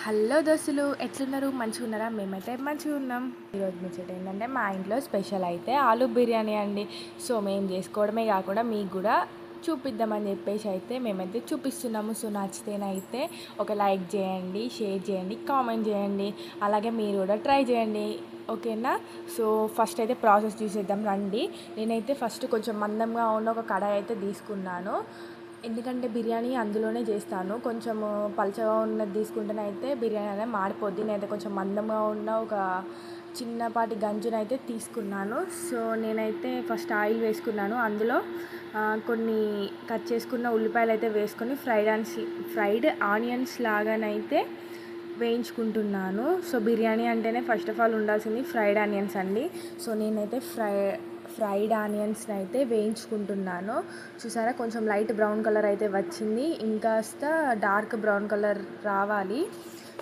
Hello దోస్తులు ఎట్లున్నారు? మంచిగా ఉన్నారా మేమైతే మంచిగా ఉన్నాం ఈరోజు ముచ్చట ఏంటంటే మా ఇంట్లో స్పెషల్ అయితే ఆలు బిర్యానీ అండి. సో మేము చేసుకోవడమే కాకుండా మీకు కూడా చూపిద్దామని చెప్పేసి అయితే మేమైతే చూపిస్తున్నాము. సో నచ్చితేనైతే ఒక లైక్ చేయండి షేర్ చేయండి కామెంట్ చేయండి. అలాగే మీరు కూడా ట్రై చేయండి. ఓకేనా? సో ఫస్ట్ అయితే ప్రాసెస్ చూసేద్దాం రండి. నేనైతే ఫస్ట్ కొంచెం మందంగా ఉన్న ఒక కడాయి అయితే తీసుకున్నాను. ఎందుకంటే బిర్యానీ అందులోనే చేస్తాను. కొంచెం పలచగా ఉన్నది తీసుకుంటేనైతే బిర్యానీ అనేది మాడిపోద్ది. నేనైతే కొంచెం మందంగా ఉన్న ఒక చిన్నపాటి గంజునైతే తీసుకున్నాను. సో నేనైతే ఫస్ట్ ఆయిల్ వేసుకున్నాను. అందులో కొన్ని కట్ చేసుకున్న ఉల్లిపాయలు అయితే వేసుకొని ఫ్రైడ్ ఆన్స్ ఫ్రైడ్ ఆనియన్స్ లాగానైతే వేయించుకుంటున్నాను. సో బిర్యానీ అంటేనే ఫస్ట్ ఆఫ్ ఆల్ ఉండాల్సింది ఫ్రైడ్ ఆనియన్స్ అండి. సో నేనైతే ఫ్రై ఫ్రైడ్ ఆనియన్స్ని అయితే వేయించుకుంటున్నాను. చూసారా? కొంచెం లైట్ బ్రౌన్ కలర్ అయితే వచ్చింది. ఇంకాస్త డార్క్ బ్రౌన్ కలర్ రావాలి.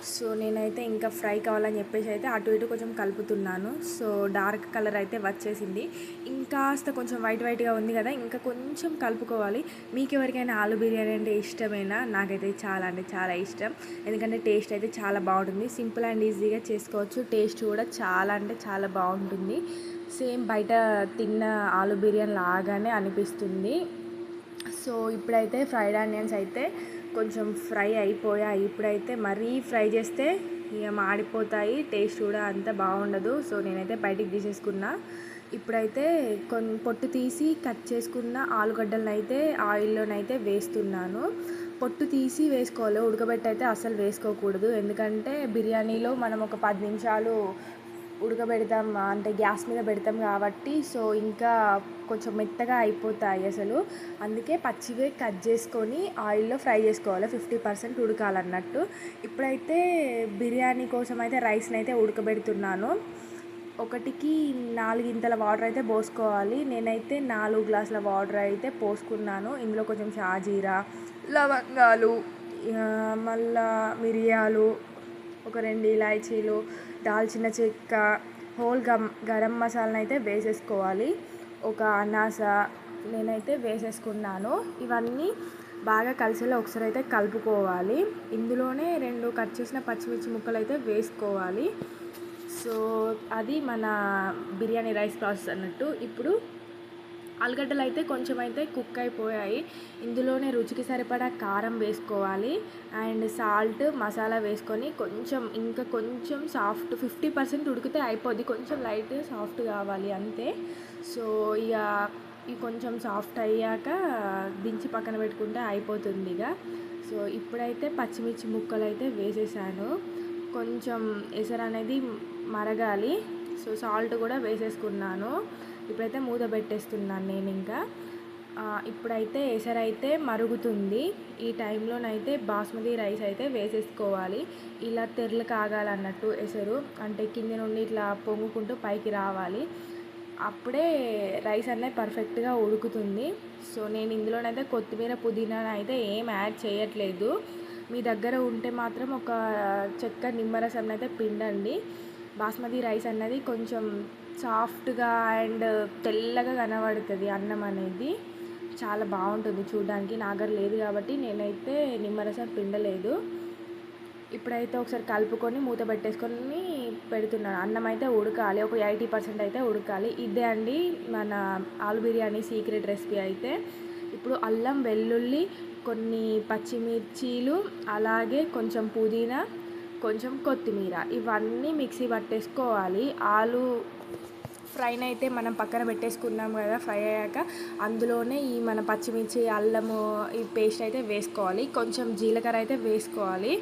సో నేనైతే ఇంకా ఫ్రై కావాలని చెప్పేసి అయితే అటు ఇటు కొంచెం కలుపుతున్నాను. సో డార్క్ కలర్ అయితే వచ్చేసింది. ఇంకాస్త కొంచెం వైట్ వైట్గా ఉంది కదా ఇంకా కొంచెం కలుపుకోవాలి. మీకు ఎవరికైనా ఆలు బిర్యానీ అంటే ఇష్టమేనా? నాకైతే చాలా అంటే చాలా ఇష్టం. ఎందుకంటే టేస్ట్ అయితే చాలా బాగుంటుంది. సింపుల్ అండ్ ఈజీగా చేసుకోవచ్చు. టేస్ట్ కూడా చాలా అంటే చాలా బాగుంటుంది. సేమ్ బయట తిన్న ఆలు బిర్యానీ లాగానే అనిపిస్తుంది. సో ఇప్పుడైతే ఫ్రైడ్ ఆనియన్స్ అయితే కొంచెం ఫ్రై అయిపోయాయి ఇప్పుడైతే మరీ ఫ్రై చేస్తే ఇక మాడిపోతాయి. టేస్ట్ కూడా అంత బాగుండదు. సో నేనైతే బయటికి తీసేసుకున్నా. ఇప్పుడైతే కొన్ని పొట్టు తీసి కట్ చేసుకున్న ఆలుగడ్డలను అయితే ఆయిల్లోనైతే వేస్తున్నాను. పొట్టు తీసి వేసుకోవాలి. ఉడకబెట్టి అయితే అసలు వేసుకోకూడదు. ఎందుకంటే బిర్యానీలో మనం ఒక పది నిమిషాలు ఉడకబెడతాం అంటే గ్యాస్ మీద పెడతాం కాబట్టి సో ఇంకా కొంచెం మెత్తగా అయిపోతాయి అసలు. అందుకే పచ్చివే కట్ చేసుకొని ఆయిల్లో ఫ్రై చేసుకోవాలి. ఫిఫ్టీ పర్సెంట్ ఉడకాలన్నట్టు. ఇప్పుడైతే బిర్యానీ కోసం అయితే రైస్ని అయితే ఉడకబెడుతున్నాను. ఒకటికి నాలుగింతల వాటర్ అయితే పోసుకోవాలి. నేనైతే నాలుగు గ్లాసుల వాటర్ అయితే పోసుకున్నాను. ఇందులో కొంచెం షాజీరా లవంగాలు మళ్ళా మిరియాలు ఒక రెండు ఇలాచీలు దాల్చిన చెక్క హోల్ గమ్ గరం మసాలాను అయితే వేసేసుకోవాలి. ఒక అనాస నేనైతే వేసేసుకున్నాను. ఇవన్నీ బాగా కలిసేలా ఒకసారి అయితే కలుపుకోవాలి. ఇందులోనే రెండు కట్ చేసిన పచ్చిమిర్చి ముక్కలు అయితే వేసుకోవాలి. సో అది మన బిర్యానీ రైస్ ప్రాసెస్ అన్నట్టు. ఇప్పుడు ఆలుగడ్డలు అయితే కొంచెం అయితే కుక్ అయిపోయాయి ఇందులోనే రుచికి సరిపడా కారం వేసుకోవాలి. అండ్ సాల్ట్ మసాలా వేసుకొని కొంచెం ఇంకా కొంచెం సాఫ్ట్ ఫిఫ్టీ పర్సెంట్ ఉడికితే అయిపోద్ది. కొంచెం లైట్ సాఫ్ట్ కావాలి అంతే. సో ఇక ఇవి కొంచెం సాఫ్ట్ అయ్యాక దించి పక్కన పెట్టుకుంటే అయిపోతుంది ఇక. సో ఇప్పుడైతే పచ్చిమిర్చి ముక్కలు అయితే వేసేసాను. కొంచెం ఎసరు అనేది మరగాలి. సో సాల్ట్ కూడా వేసేసుకున్నాను. ఇప్పుడైతే మూత పెట్టేస్తున్నాను నేను ఇంకా. ఇప్పుడైతే ఎసరైతే అయితే మరుగుతుంది. ఈ టైంలోనైతే బాస్మతి రైస్ అయితే వేసేసుకోవాలి. ఇలా తెరలు కాగాలన్నట్టు ఎసరు అంటే కింద నుండి ఇట్లా పొంగుకుంటూ పైకి రావాలి. అప్పుడే రైస్ అనేది పర్ఫెక్ట్గా ఉడుకుతుంది. సో నేను ఇందులోనైతే కొత్తిమీర పుదీనా అయితే ఏం యాడ్ చేయట్లేదు. మీ దగ్గర ఉంటే మాత్రం ఒక చెక్క నిమ్మరసం అయితే పిండండి. బాస్మతి రైస్ అన్నది కొంచెం సాఫ్ట్గా అండ్ తెల్లగా కనబడుతుంది అన్నం అనేది. చాలా బాగుంటుంది చూడడానికి. నా దగ్గర లేదు కాబట్టి నేనైతే నిమ్మరసం పిండలేదు. ఇప్పుడైతే ఒకసారి కలుపుకొని మూత పెట్టేసుకొని పెడుతున్నాను. అన్నం అయితే ఉడకాలి. ఒక ఎయిటీ పర్సెంట్ అయితే ఉడకాలి. ఇదే అండి మన ఆలు బిర్యానీ సీక్రెట్ రెసిపీ అయితే. ఇప్పుడు అల్లం వెల్లుల్లి కొన్ని పచ్చిమిర్చీలు అలాగే కొంచెం పుదీనా కొంచెం కొత్తిమీర. ఇవన్నీ మిక్సీ పట్టేసుకోవాలి. ఆలు ఫ్రైని అయితే మనం పక్కన పెట్టేసుకున్నాం కదా ఫ్రై అయ్యాక అందులోనే ఈ మన పచ్చిమిర్చి అల్లము ఈ పేస్ట్ అయితే వేసుకోవాలి. కొంచెం జీలకర్ర అయితే వేసుకోవాలి.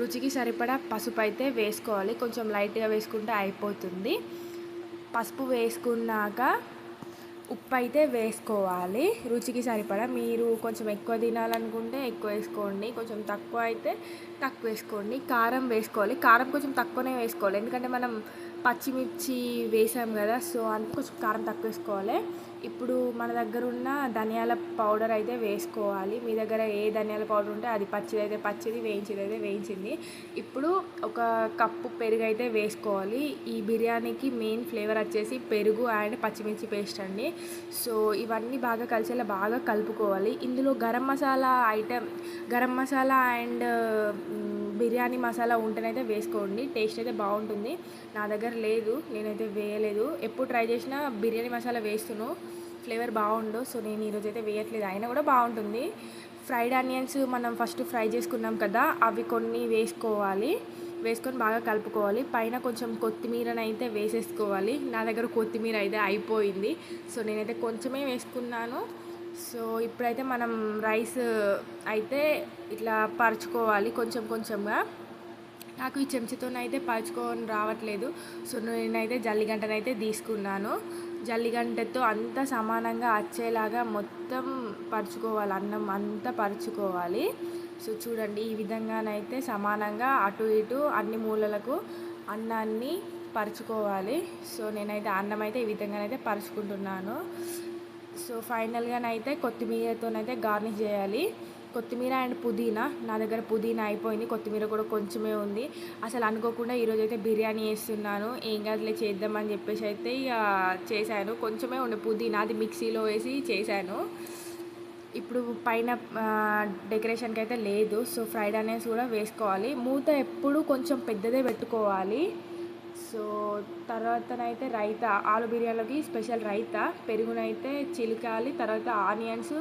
రుచికి సరిపడా పసుపు అయితే వేసుకోవాలి. కొంచెం లైట్గా వేసుకుంటే అయిపోతుంది. పసుపు వేసుకున్నాక ఉప్పు అయితే వేసుకోవాలి. రుచికి సరిపడా మీరు కొంచెం ఎక్కువ తినాలనుకుంటే ఎక్కువ వేసుకోండి. కొంచెం తక్కువ అయితే తక్కువ వేసుకోండి. కారం వేసుకోవాలి. కారం కొంచెం తక్కువనే వేసుకోవాలి. ఎందుకంటే మనం పచ్చిమిర్చి వేసాం కదా సో అందుకు కొంచెం కారం తక్కువ వేసుకోవాలి ఇప్పుడు మన దగ్గర ఉన్న ధనియాల పౌడర్ అయితే వేసుకోవాలి. మీ దగ్గర ఏ ధనియాల పౌడర్ ఉంటే అది పచ్చిది అయితే పచ్చిది వేయించింది అయితే వేయించింది. ఇప్పుడు ఒక కప్పు పెరుగు అయితే వేసుకోవాలి. ఈ బిర్యానీకి మెయిన్ ఫ్లేవర్ వచ్చేసి పెరుగు అండ్ పచ్చిమిర్చి పేస్ట్ అండి. సో ఇవన్నీ బాగా కలిసేలా బాగా కలుపుకోవాలి. ఇందులో గరం మసాలా ఐటెం గరం మసాలా అండ్ బిర్యానీ మసాలా ఉంటేనైతే వేసుకోండి టేస్ట్ అయితే బాగుంటుంది. నా దగ్గర లేదు నేనైతే వేయలేదు. ఎప్పుడు ట్రై చేసినా బిర్యానీ మసాలా వేస్తును ఫ్లేవర్ బాగుండు సో నేను ఈరోజు అయితే వేయట్లేదు. అయినా కూడా బాగుంటుంది. ఫ్రైడ్ ఆనియన్స్ మనం ఫస్ట్ ఫ్రై చేసుకున్నాం కదా అవి కొన్ని వేసుకోవాలి. వేసుకొని బాగా కలుపుకోవాలి. పైన కొంచెం కొత్తిమీరనైతే అయితే వేసేసుకోవాలి. నా దగ్గర కొత్తిమీర అయితే అయిపోయింది. సో నేనైతే కొంచెమే వేసుకున్నాను. సో ఇప్పుడైతే మనం రైస్ అయితే ఇట్లా పరుచుకోవాలి కొంచెం కొంచెంగా. నాకు ఈ చెంచాతోనైతే పరుచుకొని రావట్లేదు. సో నేనైతే జల్లిగంటనైతే తీసుకున్నాను. జల్లిగంటతో అంతా సమానంగా వచ్చేలాగా మొత్తం పరుచుకోవాలి. అన్నం అంతా పరుచుకోవాలి. సో చూడండి ఈ విధంగానైతే సమానంగా అటు ఇటు అన్ని మూలలకు అన్నాన్ని పరుచుకోవాలి. సో నేనైతే అన్నం అయితే ఈ విధంగానైతే పరుచుకుంటున్నాను. సో ఫైనల్గానైతే కొత్తిమీరతోనైతే గార్నిష్ చేయాలి. కొత్తిమీర అండ్ పుదీనా నా దగ్గర పుదీనా అయిపోయింది. కొత్తిమీర కూడా కొంచెమే ఉంది. అసలు అనుకోకుండా ఈరోజు అయితే బిర్యానీ వేస్తున్నాను ఏం కాదులే చేద్దామని చెప్పేసి అయితే ఇక చేశాను. కొంచెమే ఉండే పుదీనా అది మిక్సీలో వేసి చేశాను. ఇప్పుడు పైన డెకరేషన్కి అయితే లేదు. సో ఫ్రైడ్ ఆనియన్స్ కూడా వేసుకోవాలి. మూత ఎప్పుడు కొంచెం పెద్దదే పెట్టుకోవాలి. సో తర్వాతనైతే రైతా ఆలు బిర్యానీలోకి స్పెషల్ రైతా. పెరుగునైతే చిలకాలి తర్వాత ఆనియన్స్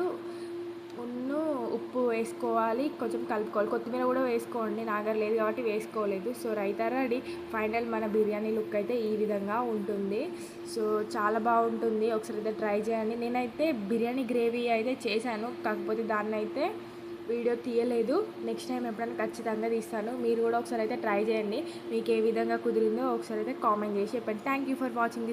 ఉన్ను ఉప్పు వేసుకోవాలి కొంచెం కలుపుకోవాలి. కొత్తిమీర కూడా వేసుకోండి నా దగ్గర లేదు కాబట్టి వేసుకోలేదు. So raita ready. ఫైనల్ మన బిర్యానీ లుక్ అయితే ఈ విధంగా ఉంటుంది. సో చాలా బాగుంటుంది. ఒకసారి అయితే ట్రై చేయండి. నేనైతే బిర్యానీ గ్రేవీ అయితే చేశాను. కాకపోతే దాన్ని అయితే వీడియో తీయలేదు. నెక్స్ట్ టైం ఎప్పుడైనా ఖచ్చితంగా తీస్తాను. మీరు కూడా ఒకసారి అయితే ట్రై చేయండి. మీకు ఏ విధంగా కుదిరిందో ఒకసారి అయితే కామెంట్ చేసి చెప్పండి. Thank you for watching